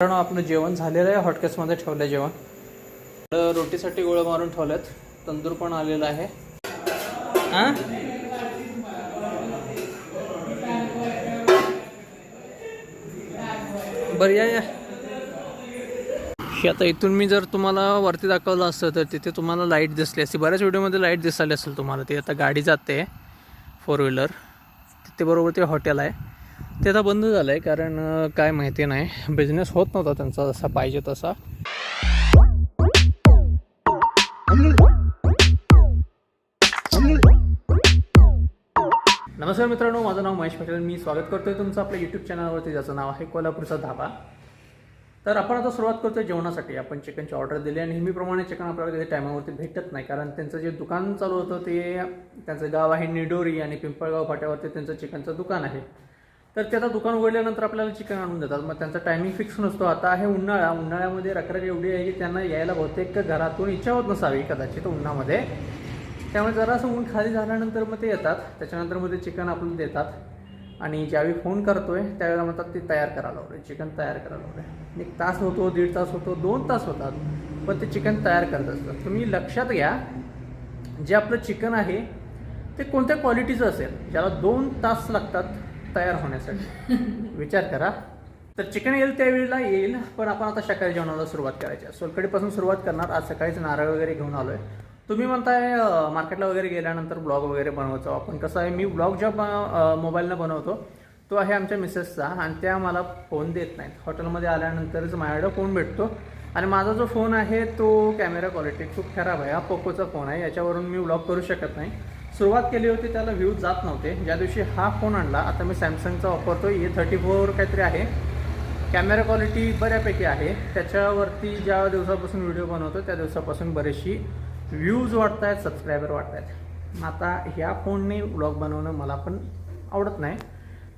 मित्रांनो आपलं जेवण झालेलं आहे हॉटकेसमध्ये ठेवलं जेवण. तर रोटीसाठी गोळ्या मारून ठेवल्यात. तंदूर पण आलेला आहे. हां? बरं या या. आता इथून मी जर तुम्हाला वरती दाखवलं असतं तर तिथे तुम्हाला लाइट दिसली असती. बऱ्याच व्हिडिओमध्ये लाइट दिसायला असेल तुम्हाला. ते आता गाडी जाते फोर व्हीलर तिथे बरोबर ते हॉटेल आहे. ते आता बंद झालं आहे कारण काय माहिती नाही. बिझनेस होत नव्हता त्यांचा जसा पाहिजे तसा. नमस्कार मित्रांनो माझं नाव महेश पटेल मी स्वागत करतोय तुमचं आपल्या यूट्यूब चॅनलवरती ज्याचं नाव आहे कोल्हापूरचा धाबा. तर आपण आता सुरुवात करतोय जेवणासाठी. आपण चिकनची ऑर्डर दिली आणि नेहमीप्रमाणे चिकन आपल्याला कधी टायमावरती भेटत नाही कारण त्यांचं जे दुकान चालू होतं ते त्यांचं गाव आहे निडोरी आणि पिंपळगाव फाट्यावरती त्यांचं चिकनचं दुकान आहे. तर ते आता दुकान उघडल्यानंतर आपल्याला चिकन आणून देतात. मग त्यांचा टायमिंग फिक्स नसतो. आता आहे उन्हाळा. उन्हाळ्यामध्ये रखरख एवढी आहे की त्यांना यायला बहुतेक घरातून इच्छा होत नसावी कदाचित उन्हामध्ये. त्यामुळे जरासं ऊन खाली झाल्यानंतर मग ते येतात. त्याच्यानंतर मग ते चिकन आपल्याला देतात. आणि ज्यावेळी फोन करतोय त्यावेळेला म्हणतात ते तयार करायला लावले चिकन तयार करायला लावले एक तास होतो दीड तास होतो दोन तास होतात. पण ते चिकन तयार करत असतात. तुम्ही लक्षात घ्या जे आपलं चिकन आहे ते कोणत्या क्वालिटीचं असेल? ज्याला दोन तास लागतात तयार होण्यासाठी. विचार करा. तर चिकन येईल त्यावेळेला येईल पण आपण आता सकाळी जेवणाला सुरुवात करायची आहे. सोलकडीपासून सुरुवात करणार. आज सकाळीच नारळ वगैरे घेऊन आलोय. तुम्ही म्हणताय मार्केटला वगैरे गेल्यानंतर ब्लॉग वगैरे बनवायचो आपण. कसं आहे मी ब्लॉग ज्या मोबाईलनं बनवतो तो आहे आमच्या मिसेसचा आणि त्या मला फोन देत नाहीत. हॉटेलमध्ये आल्यानंतरच माझ्याकडे फोन भेटतो. आणि माझा जो फोन आहे तो कॅमेरा क्वालिटी खूप खराब आहे. हा पोकोचा फोन आहे. याच्यावरून मी ब्लॉग करू शकत नाही. सुरुवात केली होती त्याला व्ह्यूज जात नव्हते. ज्या दिवशी हा फोन आणला आता मी सॅमसंगचा वापरतो ए थर्टी फोर काहीतरी आहे. कॅमेरा क्वालिटी बऱ्यापैकी आहे. त्याच्यावरती ज्या दिवसापासून व्हिडिओ बनवतो त्या दिवसापासून बरेचशी व्ह्यूज वाढत आहेत सबस्क्रायबर वाढत आहेत आता ह्या फोनने व्लॉग बनवणं मला पण आवडत नाही.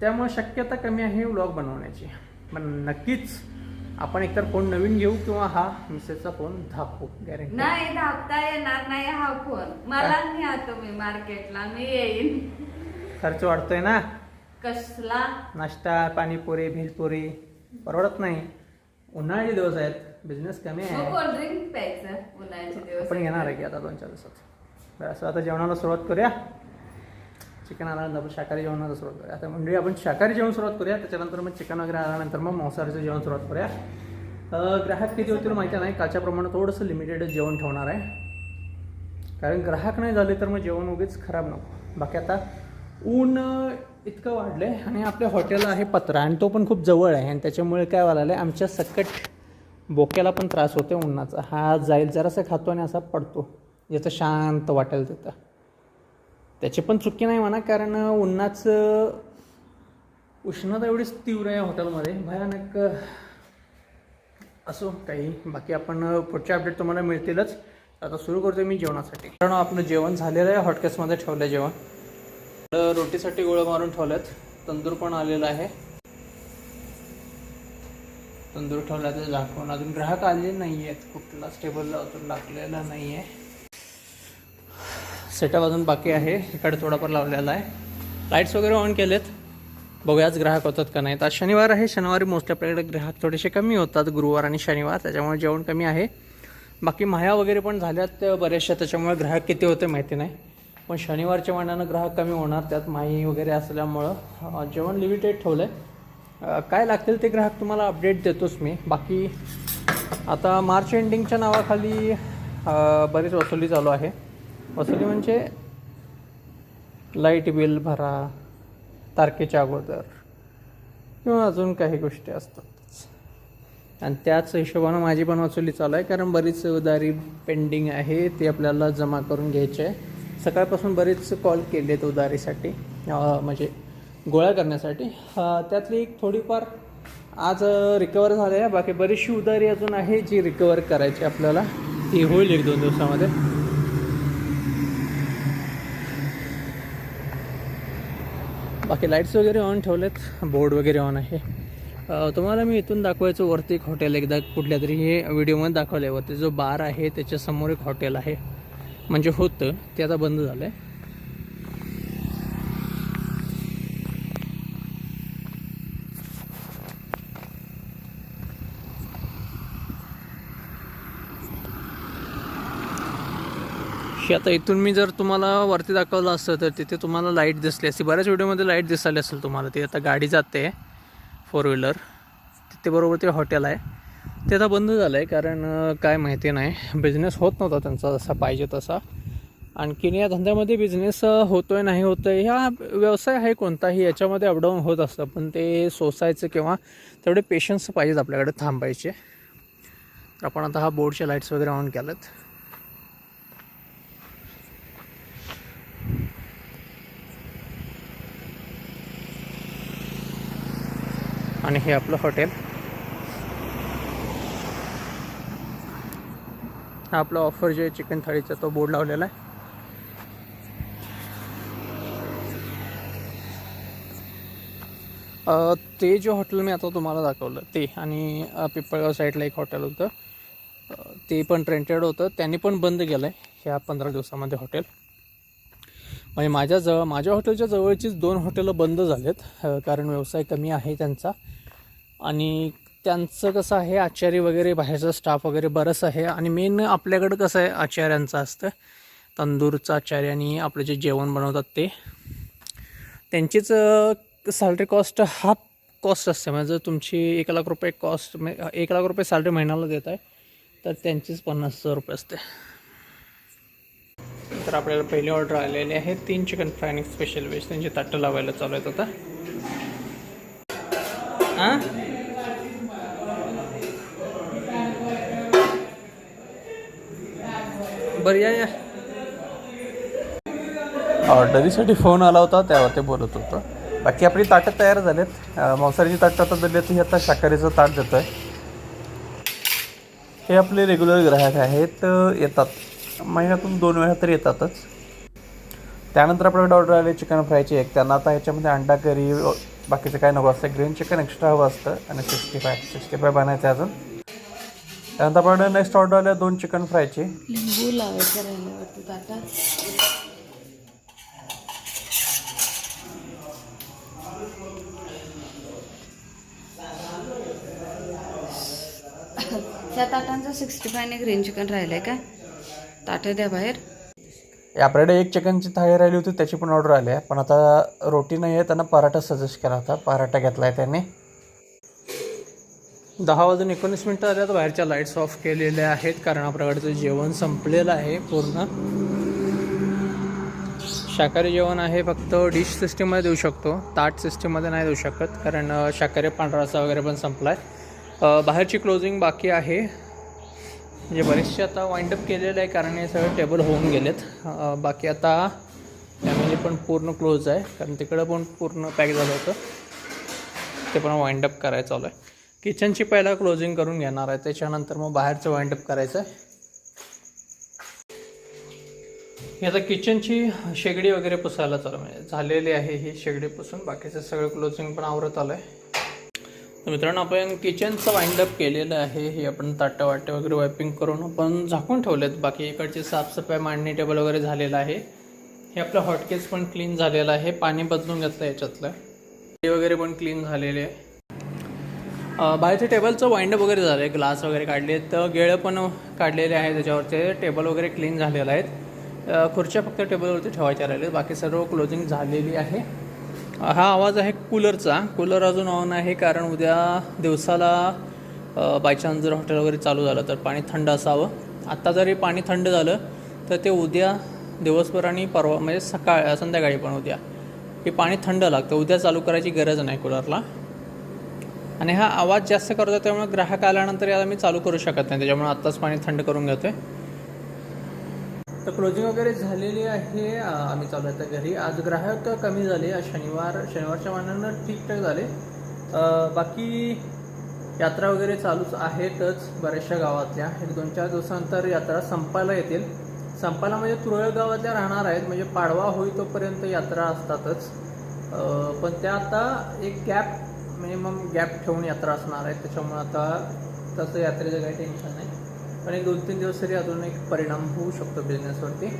त्यामुळे शक्यता कमी आहे व्लॉग बनवण्याची. पण नक्कीच आपण एकतर फोन नवीन घेऊ किंवा हा मिसेसचा फोन धापू गॅरंटी नाही धापता येणार नाही हा फोन. मला न्या तुम्ही मार्केटला मी येईन. खर्च वाढतोय ना? कसला? नाश्ता पाणीपुरी भेलपुरी परवडत नाही. उन्हाळ्याचे दिवस आहेत बिझनेस कमी आहे. कोल्ड्रिंक प्यायचं उन्हाळ्याचे दिवस आपण घेणार आहे की आता दोन चार दिवसात. बरं असं आता जेवणाला सुरुवात करूया. चिकन आल्यानंतर आपण शाकाहारी जेवणाला सुरुवात करूया. आता म्हणजे आपण शाकाहारी जेवण सुरुवात करूया त्याच्यानंतर मग चिकन वगैरे आल्यानंतर मग मांसाहारीचं जेवण सुरुवात करूया. ग्राहक किती होतील माहिती नाही कालच्या प्रमाणात थोडंसं लिमिटेड जेवण ठेवणार आहे. कारण ग्राहक नाही झाले तर मग जेवण उगीच खराब नको. बाकी आता ऊन इतकं वाढलं आहे आणि आपल्या हॉटेल आहे पत्रा आणि तो पण खूप जवळ आहे आणि त्याच्यामुळे काय व्हायला आहे आमच्या सकट बोक्याला पण त्रास होतो उन्हाचा. हा जाईल जरासा खातो आणि असा पडतो. ज्याचं शांत वाटेल तिथं. त्याची पण चुकी नाही म्हणा कारण उन्हाचं उष्णता एवढीच तीव्र आहे हॉटेलमध्ये. भयानक असो काही. बाकी आपण पुढचे अपडेट तुम्हाला मिळतीलच. आता सुरू करतो मी जेवणासाठी. कारण आपलं जेवण झालेलं आहे हॉटकेसमध्ये ठेवलं आहे जेवण. तर रोटीसाठी गोळं मारून ठेवलेत तंदूर पण आलेला आहे. तंदूर ठेवला तर झाकून. अजून ग्राहक आले नाही आहेत कुठलाच टेबलला अजून लागलेला नाही आहे सेटअप अजून बाकी आहे. इकडे थोडाफार लावलेला आहे. लाईट्स वगैरे ऑन केलेत. बघूया आज ग्राहक होतात का नाहीत. आज शनिवार आहे. शनिवारी मोस्टली आपल्याकडे ग्राहक थोडेसे कमी होतात गुरुवार आणि शनिवार. त्याच्यामुळे जेवण कमी आहे. बाकी माया वगैरे पण झाल्यात बऱ्याचशा त्याच्यामुळे ग्राहक किती होते माहिती नाही. पण शनिवारच्या मानानं ग्राहक कमी होणार. त्यात माही वगैरे असल्यामुळं जेवण लिमिटेड ठेवलं आहे काय लागतील ते ग्राहक तुम्हाला अपडेट देतोच मी. बाकी आता मार्च एंडिंगच्या नावाखाली बरीच वसुली चालू आहे. वसुली म्हणजे लाइट बिल भरा तारखेच्या अगोदर किंवा अजून काही गोष्टी असतात. आणि त्याच हिशोबानं माझी पण वसुली चालू आहे कारण बरीच उदारी पेंडिंग आहे ती आपल्याला जमा करून घ्यायची आहे. सकाळपासून बरेच कॉल केले आहेत उधारीसाठी म्हणजे गोळ्या करण्यासाठी. त्यातली एक थोडीफार आज रिकवर झाले आहे. बाकी बरीचशी उदारी अजून आहे जी रिकवर करायची आपल्याला ती होईल एक दोन दिवसामध्ये. बाकी लाईट्स वगैरे ऑन ठेवलेत. बोर्ड वगैरे ऑन आहे. तुम्हाला मी इथून दाखवायचं वरती एक हॉटेल एकदा कुठल्या तरी हे व्हिडिओमध्ये दाखवलं आहे वरती जो बार आहे त्याच्यासमोर एक हॉटेल आहे. म्हणजे होतं ते आता बंद झालं आहे की आता इथून मी जर तुम्हाला वरती दाखवलं असतं तर तिथे तुम्हाला लाइट दिसली असती. बऱ्याच व्हिडिओमध्ये लाइट दिसाली असेल तुम्हाला. ती आता गाडी जाते फोर व्हीलर तिथे बरोबर ते हॉटेल आहे. ते आता बंद झालं आहे कारण काय माहिती नाही. बिझनेस होत नव्हता त्यांचा जसा पाहिजे तसा. आणखीन या धंद्यामध्ये बिझनेस होतो आहे नाही होतो आहे ह्या व्यवसाय आहे कोणताही याच्यामध्ये अपडाऊन होत असतं. पण ते सोसायचं किंवा तेवढे पेशन्स पाहिजेत आपल्याकडे थांबायचे. तर आपण आता हा बोर्डच्या लाईट्स वगैरे ऑन केल्यात आणि हे आपलं हॉटेल. हा आपला ऑफर जे चिकन थाळीचा तो बोर्ड लावलेला आहे. ते जे हॉटेल मी आता तुम्हाला दाखवलं ते आणि अ, पिंपळगाव साईडला एक हॉटेल होतं. ते पण रेंटेड होतं. त्यांनी पण बंद केलं आहे ह्या पंधरा दिवसामध्ये हॉटेल म्हणजे माझ्या जवळ माझ्या हॉटेलच्या जवळचीच दोन हॉटेलं बंद झालेत. कारण व्यवसाय कमी आहे त्यांचा. आणि त्यांचं कसं आहे आचारी वगैरे बाहेरचा स्टाफ वगैरे बरंच आहे. आणि मेन आपल्याकडं कसं आहे आचार्यांचं असतं. तंदूरचं आचार्य आणि आपलं जे जेवण बनवतात ते. त्यांचीच सॅलरी कॉस्ट हाफ कॉस्ट असते. म्हणजे जर तुमची एक लाख रुपये कॉस्ट एक लाख रुपये सॅलरी महिन्याला देत आहे तर त्यांचीच पन्नास हजार रुपये असते. तर आपल्याला पहिली ऑर्डर आलेली आहे. तीन चिकन फ्राय आणि स्पेशल वेज त्यांची ताटं लावायला चालू आहेत आता. हां बरं या या ऑर्डरीसाठी फोन आला होता त्यावर ते बोलत होतं. बाकी आपली ताटं तयार झालेत. मांसाहारीची ताटं आता दिली ही आता शाकाहारीचं ताट देतो आहे हे आपले रेग्युलर ग्राहक आहेत येतात. महिन्यातून दोन वेळा तर येतातच. त्यानंतर आपल्याकडे ऑर्डर आले चिकन फ्रायची एक. त्यांना आता ह्याच्यामध्ये अंडा करी बाकीचं काय नको असतं. ग्रीन चिकन एक्स्ट्रा हवं असतं आणि सिक्स्टी फाय सिक्स्टी फाय बनायचं अजून. त्यानंतर आपल्याकडे नेक्स्ट ऑर्डर आल्या दोन चिकन फ्रायचे लिंबू लावायचं राहिल्यावरती ताटात त्या ताटांचं सिक्स्टी फायने ग्रीन चिकन राहिलंय काय ताटं द्या बाहेर. आपल्याकडे एक चिकनची थाळी राहिली होती त्याची पण ऑर्डर आली आहे. पण आता रोटी नाही आहे त्यांना पराठा सजेस्ट केला होता. पराठा घेतला आहे त्यांनी. दहा वाजून एकोणीस मिनटं आल्या तर बाहेरच्या लाईट्स ऑफ केलेल्या आहेत कारण आपल्याकडचं जेवण संपलेलं आहे पूर्ण. शाकाहारी जेवण आहे फक्त डिश सिस्टीममध्ये देऊ शकतो. ताट सिस्टीममध्ये नाही देऊ शकत कारण शाकाहारी पांढरा रस्सा वगैरे पण संपला आहे बाहेरची क्लोजिंग बाकी आहे. म्हणजे बरेचसे आता वाइंडअप केलेलं आहे कारण हे सगळे टेबल होऊन गेलेत. बाकी आता फॅमिली पण पूर्ण क्लोज आहे कारण तिकडं पण पूर्ण पॅक झालं होतं. ते पण वाइंडअप करायचं चालू आहे. किचनची पहिला क्लोजिंग करून घेणार आहे. त्याच्यानंतर मग बाहेरचं वाइंडअप करायचं आहे. आता किचनची शेगडी वगैरे पुसायला चालू आहे. म्हणजे झालेली आहे ही शेगडी पुसून. बाकीचं सगळं क्लोजिंग पण आवरत आलं आहे तर मित्रांनो आपण किचनचं वाइंडअप केलेलं आहे. हे आपण ताटं वाटे वगैरे वायपिंग करून आपण झाकून ठेवलेत. बाकी इकडची साफसफाई मांडणी टेबल वगैरे झालेलं आहे. हे आपलं हॉटकेस पण क्लीन झालेलं आहे. पाणी बदलून घेतलं याच्यातलं. ते वगैरे पण क्लीन झालेले आहे. अं, टेबलचं वाइंडअप वगैरे झालं आहे ग्लास वगैरे काढले तर गेळं पण काढलेले आहे त्याच्यावरचे. टेबल वगैरे क्लीन झालेलं आहेत. खुर्च्या फक्त टेबलवरती ठेवायच्या राहिले बाकी सर्व क्लोजिंग झालेली आहे. हा आवाज आहे कूलरचा कूलर अजून ऑन आहे कारण उद्या दिवसाला बाय चान्स जर हॉटेल वगैरे चालू झालं तर पाणी थंड असावं. आत्ता जरी पाणी थंड झालं तर ते उद्या दिवसभर आणि परवा म्हणजे सकाळ संध्याकाळी पण उद्या. हे पाणी थंड लागतं. उद्या चालू करायची गरज नाही कूलरला आणि हा आवाज जास्त करतो त्यामुळे ग्राहक आल्यानंतर याला मी चालू करू शकत नाही. त्याच्यामुळे आत्ताच पाणी थंड करून घेतोय. तर क्लोजिंग वगैरे झालेली आहे. आम्ही चालू आहे घरी. आज ग्राहक कमी झाले. शनिवार शनिवारच्या मानानं ठीकठाक झाले. बाकी यात्रा वगैरे चालूच आहेतच बऱ्याचशा गावातल्या. एक दोन चार दिवसानंतर यात्रा संपायला येतील. संपायला म्हणजे तुरळक गावातल्या राहणार आहेत. म्हणजे पाडवा होई तोपर्यंत यात्रा असतातच. पण त्या आता एक गॅप मिनिमम गॅप ठेवून यात्रा असणार आहे. त्याच्यामुळे आता तसं यात्रेचं काही टेन्शन नाही. पण एक दोन तीन दिवस तरी अजून एक परिणाम होऊ शकतो बिझनेसवरती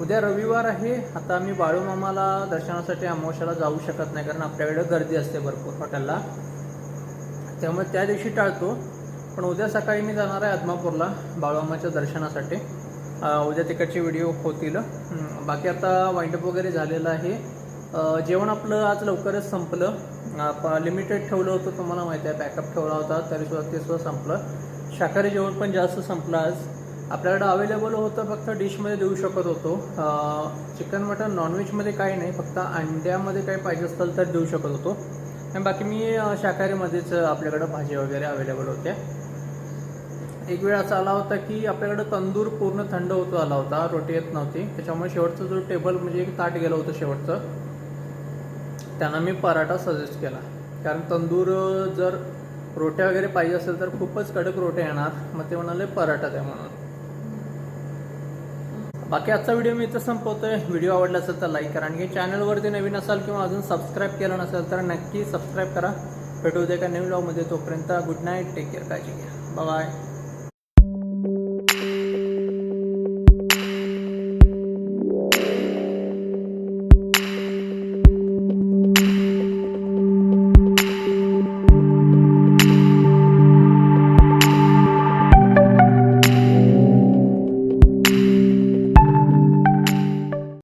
उद्या रविवार आहे. आता आम्ही बाळूमामाला दर्शनासाठी अमावश्याला जाऊ शकत नाही कारण आपल्याकडे गर्दी असते भरपूर हॉटेलला. त्यामुळे त्या दिवशी टाळतो. पण उद्या सकाळी मी जाणार आहे आदमापूरला बाळूमामाच्या दर्शनासाठी. उद्या तिकडचे व्हिडिओ होतील. बाकी आता वाईंडअप वगैरे झालेलं आहे. जेवण आपलं आज लवकरच संपलं. लिमिटेड ठेवलं होतं तुम्हाला माहिती आहे बॅकअप ठेवला होता तरीसुद्धा ते सुद्धा संपलं. शाकाहारी जेवण पण जास्त संपलं आज. आपल्याकडं अवेलेबल होतं फक्त डिशमध्ये देऊ शकत होतो. चिकन मटन नॉनव्हेजमध्ये काही नाही फक्त अंड्यामध्ये काही पाहिजे असेल तर देऊ शकत होतो. आणि बाकी मी शाकाहारीमध्येच आपल्याकडं भाजी वगैरे अवेलेबल होत्या. एक वेळ असा आला होता की आपल्याकडं तंदूर पूर्ण थंड होतो आला होता रोटी येत नव्हती. त्याच्यामुळे शेवटचं जो टेबल म्हणजे एक ताट गेलं होतं शेवटचं. त्यांना मी पराठा सजेस्ट केला. कारण तंदूर जर रोट्या वगैरे पाहिजे असेल तर खूपच कडक रोट्या येणार. मग ते म्हणाले पराठा द्या म्हणून. बाकी आजचा व्हिडिओ मी इथं संपवतोय. व्हिडिओ आवडला असेल तर लाईक करा आणि चॅनलवरती नवीन असाल किंवा अजून सबस्क्राईब केलं नसेल तर नक्की सबस्क्राईब करा. भेटू दे का नवीन ब्लॉगमध्ये तोपर्यंत गुड नाईट टेक केअर काळजी घ्या. बाय